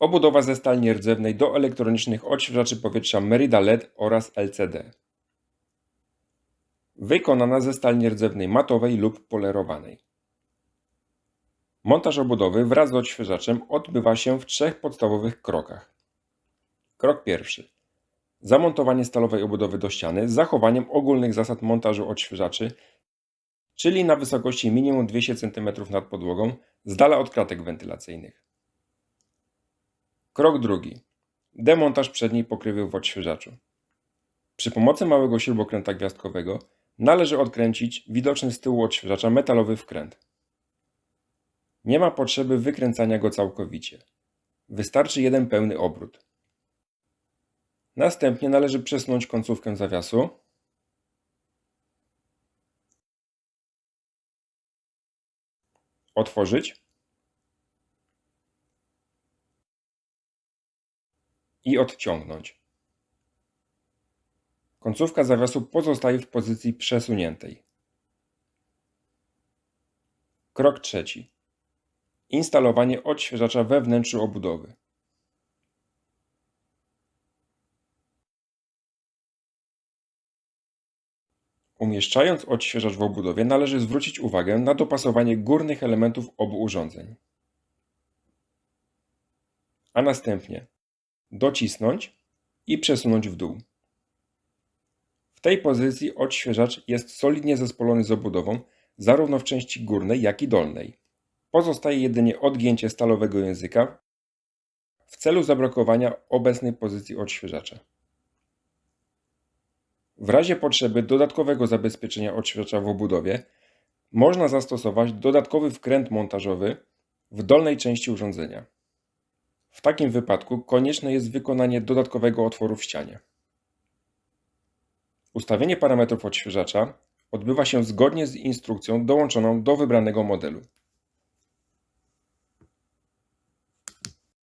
Obudowa ze stali nierdzewnej do elektronicznych odświeżaczy powietrza Merida LED oraz LCD. Wykonana ze stali nierdzewnej matowej lub polerowanej. Montaż obudowy wraz z odświeżaczem odbywa się w trzech podstawowych krokach. Krok pierwszy. Zamontowanie stalowej obudowy do ściany z zachowaniem ogólnych zasad montażu odświeżaczy, czyli na wysokości minimum 200 cm nad podłogą, z dala od kratek wentylacyjnych. Krok drugi. Demontaż przedniej pokrywy w odświeżaczu. Przy pomocy małego śrubokręta gwiazdkowego należy odkręcić widoczny z tyłu odświeżacza metalowy wkręt. Nie ma potrzeby wykręcania go całkowicie. Wystarczy jeden pełny obrót. Następnie należy przesunąć końcówkę zawiasu otworzyć i odciągnąć. Końcówka zawiasu pozostaje w pozycji przesuniętej. Krok trzeci. Instalowanie odświeżacza we wnętrzu obudowy. Umieszczając odświeżacz w obudowie należy zwrócić uwagę na dopasowanie górnych elementów obu urządzeń. A następnie docisnąć i przesunąć w dół. W tej pozycji odświeżacz jest solidnie zespolony z obudową, zarówno w części górnej, jak i dolnej. Pozostaje jedynie odgięcie stalowego języka w celu zablokowania obecnej pozycji odświeżacza. W razie potrzeby dodatkowego zabezpieczenia odświeżacza w obudowie można zastosować dodatkowy wkręt montażowy w dolnej części urządzenia. W takim wypadku konieczne jest wykonanie dodatkowego otworu w ścianie. Ustawienie parametrów odświeżacza odbywa się zgodnie z instrukcją dołączoną do wybranego modelu.